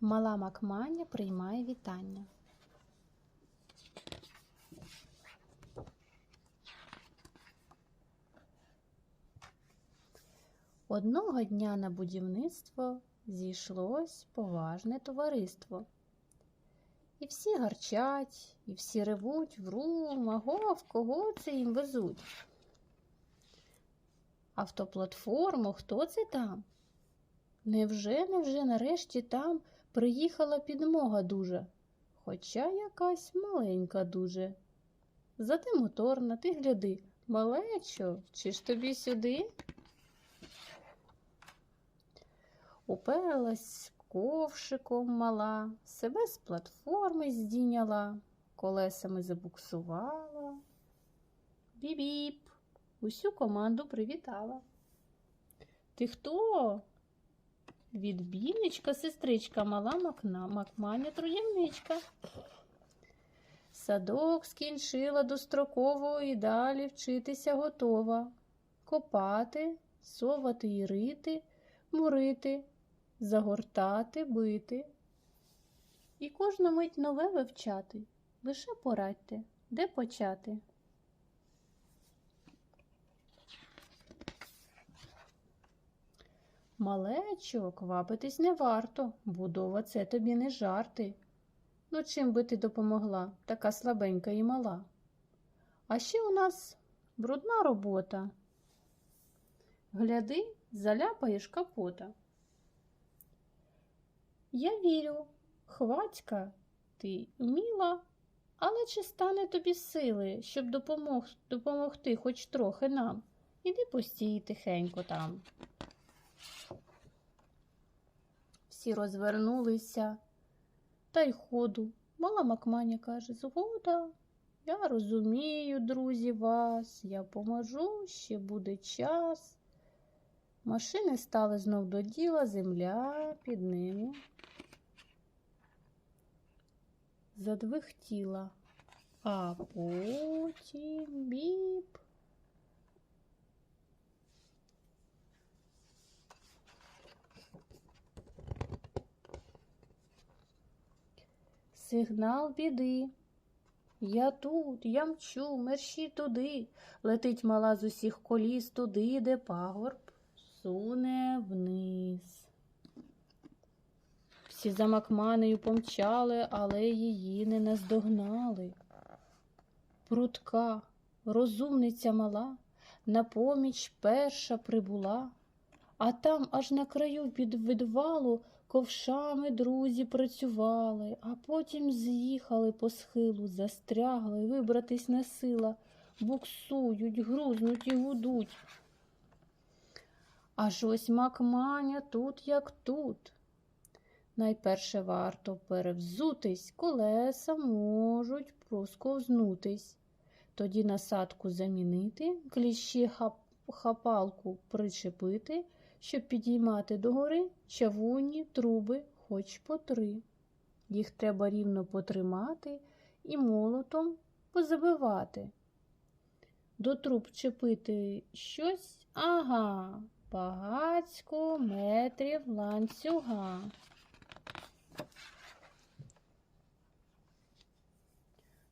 Мала Макманя приймає вітання. Одного дня на будівництво зійшлось поважне товариство. І всі гарчать, і всі ревуть врум, агов, кого це їм везуть. Автоплатформу, хто це там? Невже, невже нарешті там приїхала підмога дуже, хоча якась маленька дуже. Зате моторна, ти гляди, малечо, чи ж тобі сюди? Уперлась ковшиком мала, себе з платформи здійняла, колесами забуксувала. Біп-біп, усю команду привітала. Ти хто? Відбійничка, сестричка, мала макна, макманя троємничка. Садок скінчила достроково і далі вчитися готова. Копати, совати і рити, мурити, загортати, бити. І кожну мить нове вивчати. Лише порадьте, де почати. Малечо, квапитись не варто, будова це тобі не жарти. Ну, чим би ти допомогла, така слабенька і мала. А ще у нас брудна робота. Гляди, заляпаєш капота. Я вірю, хвацька, ти вміла, але чи стане тобі сили, щоб допомог, допомогти хоч трохи нам? Іди постій тихенько там. Всі розвернулися, та й ходу. Мала Макманя каже, згода, я розумію, друзі, вас, я поможу, ще буде час. Машини стали знов до діла, земля під ними задвихтіла, а потім біп. Сигнал біди. Я тут, я мчу, мерщі туди. Летить мала з усіх коліс туди, де пагорб суне вниз. Всі за Макманею помчали, але її не наздогнали. Прутка, розумниця мала, на поміч перша прибула, а там аж на краю під відвалу ковшами друзі працювали, а потім з'їхали по схилу, застрягли, вибратись не сила, буксують, грузнуть і гудуть. Аж ось Макманя тут, як тут. Найперше варто перевзутись, колеса можуть просковзнутись. Тоді насадку замінити, кліщі хап хапалку причепити, щоб підіймати догори чавунні труби хоч по три. Їх треба рівно потримати і молотом позабивати. До труб чепити щось, ага, багацько метрів ланцюга.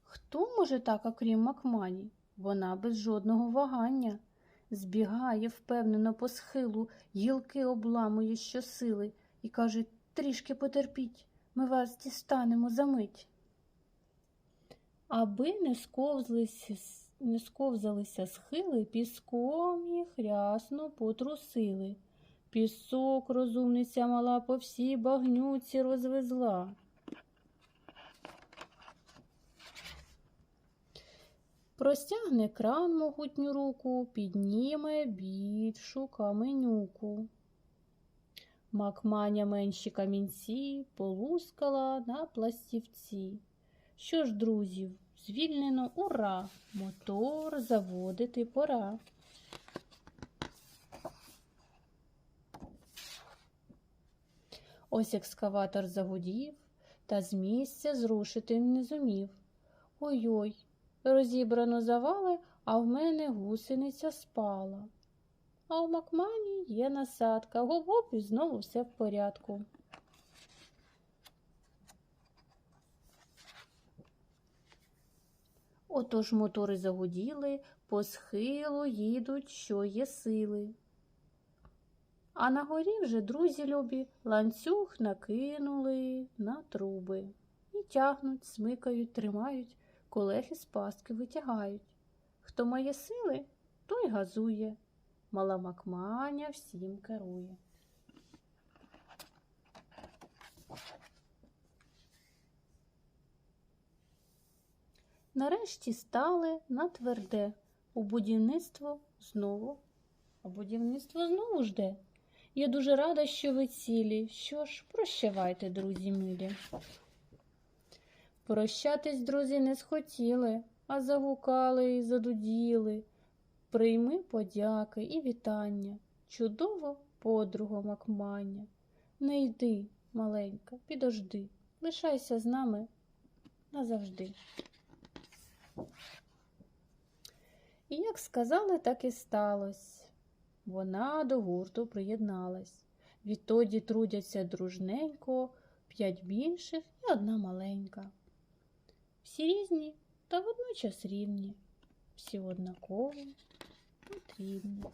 Хто може так, окрім Макмані? Вона без жодного вагання. Збігає впевнено по схилу, гілки обламує щосили і каже трішки потерпіть, ми вас дістанемо за мить. Аби не сковзлися, не сковзалися схили, піском їх рясно потрусили. Пісок розумниця мала по всій багнюці розвезла. Простягне кран могутню руку, підніме більшу каменюку. Макманя менші камінці полускала на пластівці. Що ж, друзів, звільнено ура! Мотор заводити пора. Ось екскаватор загудів, та з місця зрушити не зумів. Ой-ой, розібрано завали, а в мене гусениця спала. А у макмані є насадка. гоп гоп і знову все в порядку. Отож мотори загуділи, по схилу їдуть, що є сили. А на горі вже друзі любі ланцюг накинули на труби і тягнуть, смикають, тримають колеги з пастки витягають. Хто має сили, той газує. Мала макманя всім керує. Нарешті стали на тверде. У будівництво знову. А будівництво знову жде. Я дуже рада, що ви цілі. Що ж, прощавайте, друзі милі. Прощатись, друзі, не схотіли, а загукали і задуділи. Прийми подяки і вітання. Чудово, подруго Макманя. Не йди, маленька, підожди, лишайся з нами назавжди. І як сказали, так і сталося. Вона до гурту приєдналась. Відтоді трудяться дружненько, п'ять більших і одна маленька. Всі різні та водночас рівні, всі однакові потрібні.